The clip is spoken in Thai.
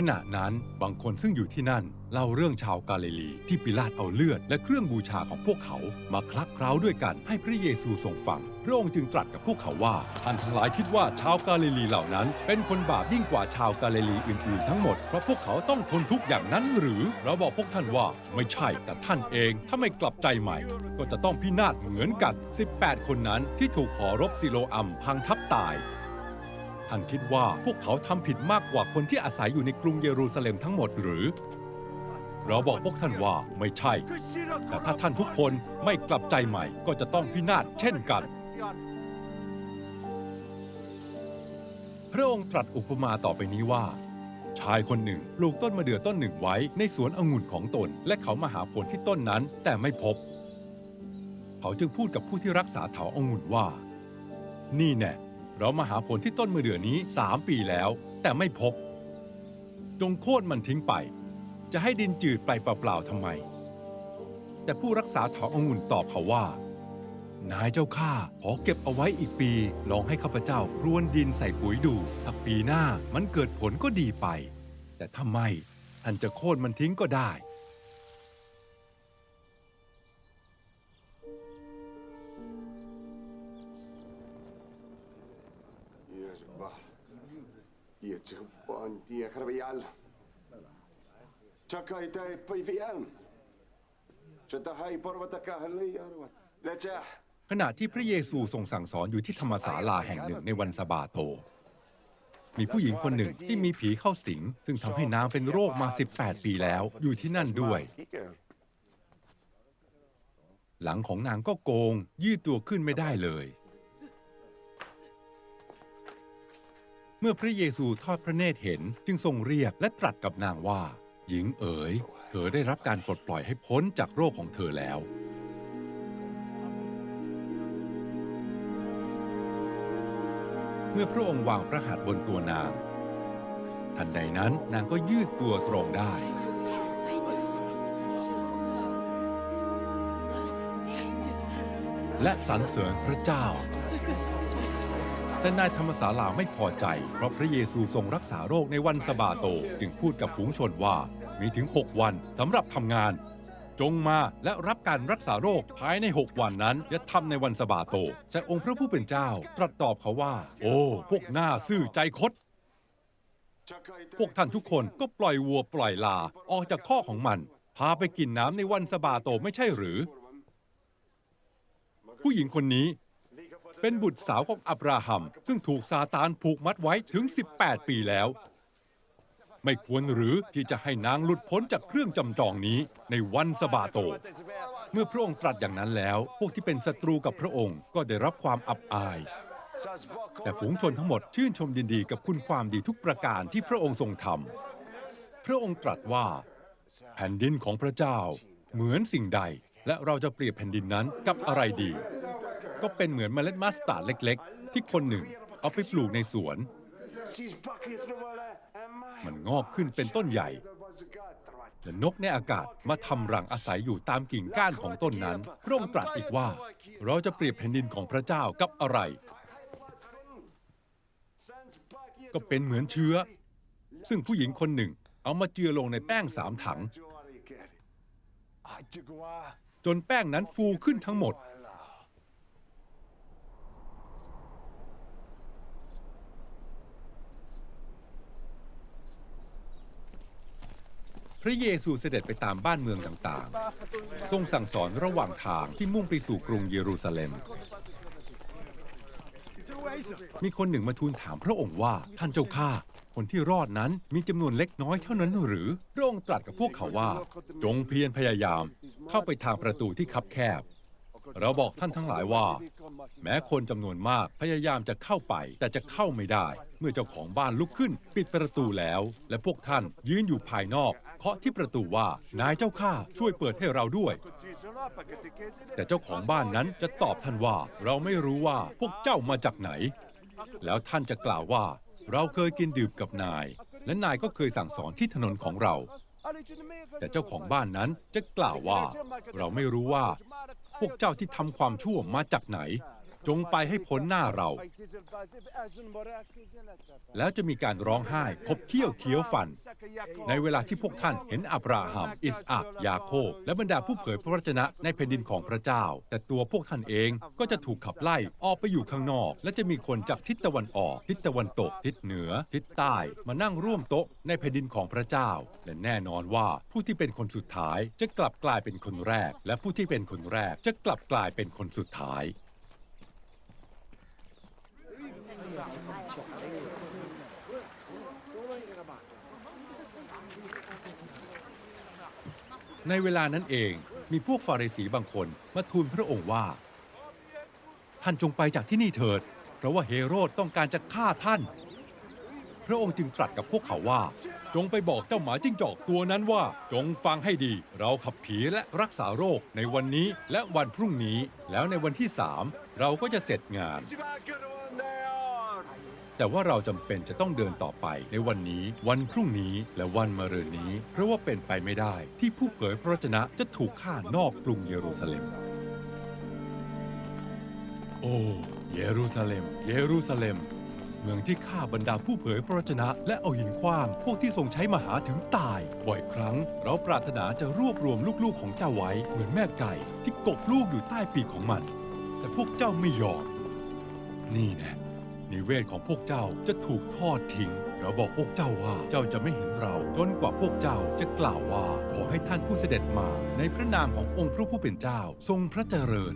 ขณะนั้นบางคนซึ่งอยู่ที่นั่น เล่าเรื่องชาวกาลิลีที่ปิลาตเอาเลือดและเครื่องบูชาของพวกเขามาคลักเคล้าด้วยกันให้พระเยซูทรงฟัง พระองค์จึงตรัสกับพวกเขาว่าท่านทั้งหลายคิดว่าชาวกาลิลีเหล่านั้น เป็นคนบาปยิ่งกว่าชาวกาลิลีอื่นๆทั้งหมดเพราะพวกเขาต้องทนทุกข์อย่างนั้นหรือเราบอกพวกท่านว่าไม่ใช่แต่ท่านเองถ้าไม่กลับใจใหม่ ก็จะต้องพินาศเหมือนกัน 18 คนนั้นที่ถูกหอรบซิโลอัมพังทับตาย ท่านคิดว่าพวกเขาทำผิดมากกว่าคนที่อาศัยอยู่ในกรุงเยรูซาเล็มทั้งหมดหรือ เราบอกพวกท่านว่าไม่ใช่ แต่ถ้าท่านทุกคนไม่กลับใจใหม่ก็จะต้องพินาศเช่นกัน พระองค์ตรัสอุปมาต่อไปนี้ว่า ชายคนหนึ่งปลูกต้นมะเดื่อต้นหนึ่งไว้ในสวนองุ่นของตน และเขามาหาผลที่ต้นนั้นแต่ไม่พบ เขาจึงพูดกับผู้ที่รักษาเถาองุ่นว่า นี่แน่ เรามาหาผลที่ต้นมะเดื่อนี้สามปีแล้ว แต่ไม่พบ จงโค่นมันทิ้งไป จะให้ดินจืดไปเปล่าๆทำไม แต่ผู้รักษาเถาองุ่นตอบเขาว่า นายเจ้าข้าขอเก็บเอาไว้อีกปี ลองให้ข้าพเจ้าพรวนดินใส่ปุ๋ยดู ถ้าปีหน้ามันเกิดผลก็ดีไป แต่ถ้าไม่ท่านจะโค่นมันทิ้งก็ได้ var. Ég bóndi að hrfi alla. Čakaj taj PVM. ขณะที่พระเยซูทรงสั่งสอนอยู่ที่ธรรมศาลาแห่งหนึ่งในวันสบาโต มีผู้หญิงคนหนึ่งที่มีผีเข้าสิง ซึ่งทำให้นางเป็นโรคมา 18 ปีแล้วอยู่ที่นั่นด้วย หลังของนางก็โกง ยืดตัวขึ้นไม่ได้เลย เมื่อพระเยซูทอดพระเนตรเห็นจึงทรงเรียกและตรัสกับนางว่า หญิงเอ๋ย เธอได้รับการปลดปล่อยให้พ้นจากโรคของเธอแล้ว เมื่อพระองค์วางพระหัตถ์บนตัวนาง ทันใดนั้นนางก็ยืดตัวตรงได้และสรรเสริญพระเจ้า แต่นายธรรมศาลาไม่พอใจ เพราะพระเยซูทรงรักษาโรคในวันสะบาโต จึงพูดกับฝูงชนว่ามีถึง 6 วันสำหรับทำงาน จงมาและรับการรักษาโรคภายใน 6 วันนั้นอย่าทำในวันสะบาโต แต่องค์พระผู้เป็นเจ้าตรัสตอบเขาว่า โอ้ พวกหน้าซื่อใจคดพวกท่านทุกคนก็ปล่อยวัวปล่อยลาออกจากข้อของมัน พาไปกินน้ำในวันสะบาโตไม่ใช่หรือ ผู้หญิงคนนี้ เป็นบุตรสาวของอับราฮัม ซึ่งถูกซาตานผูกมัดไว้ถึง 18 ปีแล้ว ไม่ควรหรือที่จะให้นางหลุดพ้นจากเครื่องจำจองนี้ในวันสบาโต เมื่อพระองค์ตรัสอย่างนั้นแล้ว พวกที่เป็นศัตรูกับพระองค์ก็ได้รับความอับอาย แต่ฝูงชนทั้งหมดชื่นชมยินดีกับคุณความดีทุกประการที่พระองค์ทรงทำพระองค์ตรัสว่าแผ่นดินของพระเจ้าเหมือนสิ่งใด และเราจะเปรียบแผ่นดินนั้นกับอะไรดี ก็เป็นเหมือนเมล็ดมัสตาร์ดเล็ก ๆ ที่คนหนึ่งเอาไปปลูกในสวน มันงอกขึ้นเป็นต้นใหญ่และนกในอากาศมาทำรังอาศัยอยู่ตามกิ่งก้านของต้นนั้นระองตรัสอีกว่า เราจะเปรียบแผ่นดินของพระเจ้ากับอะไร ก็เป็นเหมือนเชื้อ ซึ่งผู้หญิงคนหนึ่งเอามาเจือลงในแป้งสามถัง จนแป้งนั้นฟูขึ้นทั้งหมด ระเยซูเสด็จไปตามบ้านเมืองต่างๆ ทรงสั่งสอนระหว่างทางที่มุ่งไปสู่กรุงเยรูซาเล็ม มีคนหนึ่งมาทูลถามพระองค์ว่าท่านเจ้าข้าคนที่รอดนั้นมีจำนวนเล็กน้อยเท่านั้นหรือ พระองค์ตรัสกับพวกเขาว่า จงเพียรพยายาม เข้าไปทางประตูที่คับแคบ เราบอกท่านทั้งหลายว่า แม้คนจำนวนมากพยายามจะเข้าไป แต่จะเข้าไม่ได้ เมื่อเจ้าของบ้านลุกขึ้น ปิดประตูแล้ว และพวกท่านยืนอยู่ภายนอก เคาะที่ประตูว่านายเจ้าข้าช่วยเปิดให้เราด้วย แต่เจ้าของบ้านนั้นจะตอบท่านว่า เราไม่รู้ว่าพวกเจ้ามาจากไหน แล้วท่านจะกล่าวว่า เราเคยกินดื่มกับนาย และนายก็เคยสั่งสอนที่ถนนของเรา แต่เจ้าของบ้านนั้นจะกล่าวว่า เราไม่รู้ว่า พวกเจ้าที่ทำความชั่วมาจากไหน จงไปให้พ้นหน้าเรา แล้วจะมีการร้องไห้พบเคี้ยวเคี้ยวฟัน ในเวลาที่พวกท่านเห็นอับราฮัม อิสอักยาโคบ และบรรดาผู้เผยพระวจนะในแผ่นดินของพระเจ้า แต่ตัวพวกท่านเองก็จะถูกขับไล่ออกไปอยู่ข้างนอก และจะมีคนจากทิศตะวันออก ทิศตะวันตก ทิศเหนือ ทิศใต้มานั่งร่วมโต๊ะในแผ่นดินของพระเจ้า และแน่นอนว่าผู้ที่เป็นคนสุดท้ายจะกลับกลายเป็นคนแรก และผู้ที่เป็นคนแรกจะกลับกลายเป็นคนสุดท้าย ในเวลานั้นเองมีพวกฟาริสีบางคนมาทูลพระองค์ว่า ท่านจงไปจากที่นี่เถิด เพราะว่าเฮโรดต้องการจะฆ่าท่าน พระองค์จึงตรัสกับพวกเขาว่า จงไปบอกเจ้าหมาจิ้งจอกตัวนั้นว่า จงฟังให้ดี เราขับผีและรักษาโรคในวันนี้และวันพรุ่งนี้ แล้วในวันที่สามเราก็จะเสร็จงาน แต่ว่าเราจำเป็นจะต้องเดินต่อไปในวันนี้ วันพรุ่งนี้และวันมะรืนนี้ เพราะว่าเป็นไปไม่ได้ ที่ผู้เผยพระวจนะจะถูกฆ่านอกกรุงเยรูซาเล็ม โอ้ เยรูซาเล็ม เยรูซาเล็ม เมืองที่ฆ่าบรรดาผู้เผยพระวจนะ และเอาหินขว้างพวกที่ทรงใช้มหาถึงตาย บ่อยครั้ง เราปรารถนาจะรวบรวมลูกๆของเจ้าไว้เหมือนแม่ไก่ที่กกลูกอยู่ใต้ปีกของมัน แต่พวกเจ้าไม่ยอม นี่แนะ นิเวศของพวกเจ้าจะถูกทอดทิ้ง เราบอกพวกเจ้าว่าเจ้าจะไม่เห็นเรา จนกว่าพวกเจ้าจะกล่าวว่า ขอให้ท่านผู้เสด็จมาในพระนามขององค์พระผู้เป็นเจ้า ทรงพระเจริญ